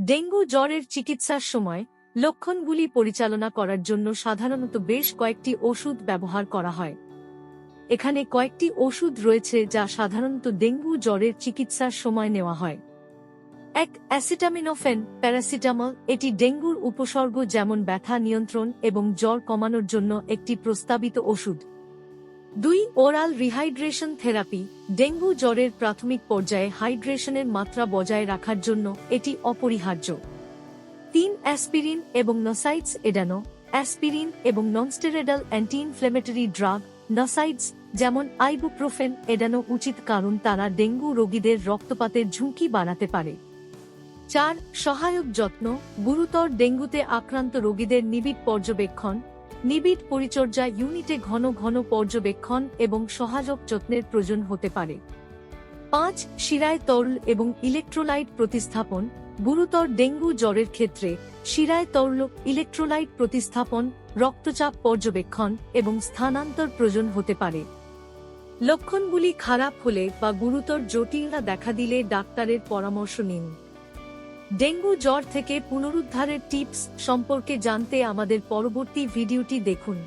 Dengue জ্বরের চিকিৎসার সময় লক্ষণগুলি পরিচালনা করার জন্য সাধারণত বেশ কয়েকটি ওষুধ ব্যবহার করা হয়। এখানে কয়েকটি ওষুধ রয়েছে যা সাধারণত ডেঙ্গু জ্বরের চিকিৎসার সময় নেওয়া হয়। এক অ্যাসিটামিনোফেন, প্যারাসিটামল, এটি ডেঙ্গুর উপসর্গ যেমন ব্যথা নিয়ন্ত্রণ এবং জ্বর কমানোর জন্য একটি প্রস্তাবিত ওষুধ। দুই ওরাল রিহাইড্রেশন থেরাপি ডেঙ্গু জ্বরের প্রাথমিক পর্যায়ে হাইড্রেশনের মাত্রা বজায় রাখার জন্য এটি অপরিহার্য। তিন অ্যাসপিরিন এবং নসাইডস এডানো অ্যাসপিরিন এবং nonsteroidal anti inflammatory drug NSAIDs যেমন আইবুপ্রোফেন এডানো উচিত কারণ তারা ডেঙ্গু রোগীদের রক্তপাতের ঝুঁকি বাড়াতে পারে। চার, সহায়ক যত্ন, গুরুতর ডেঙ্গুতে আক্রান্ত রোগীদের নিবিড় পর্যবেক্ষণ নিবিড় পরিচর্যা ইউনিটে ঘন ঘন পর্যবেক্ষণ এবং সহায়ক যত্নের প্রয়োজন হতে পারে। পাঁচ, শিরায় তরল এবং ইলেকট্রোলাইট প্রতিস্থাপন, গুরুতর ডেঙ্গু জ্বরের ক্ষেত্রে শিরায় তরল, ইলেকট্রোলাইট প্রতিস্থাপন, রক্তচাপ পর্যবেক্ষণ এবং স্থানান্তর প্রয়োজন হতে পারে। লক্ষণগুলি খারাপ হলে বা গুরুতর জটিলতা দেখা দিলে ডাক্তারের পরামর্শ নিন। ডেঙ্গু জ্বর থেকে পুনরুদ্ধারের টিপস সম্পর্কে জানতে আমাদের পরবর্তী ভিডিওটি দেখুন।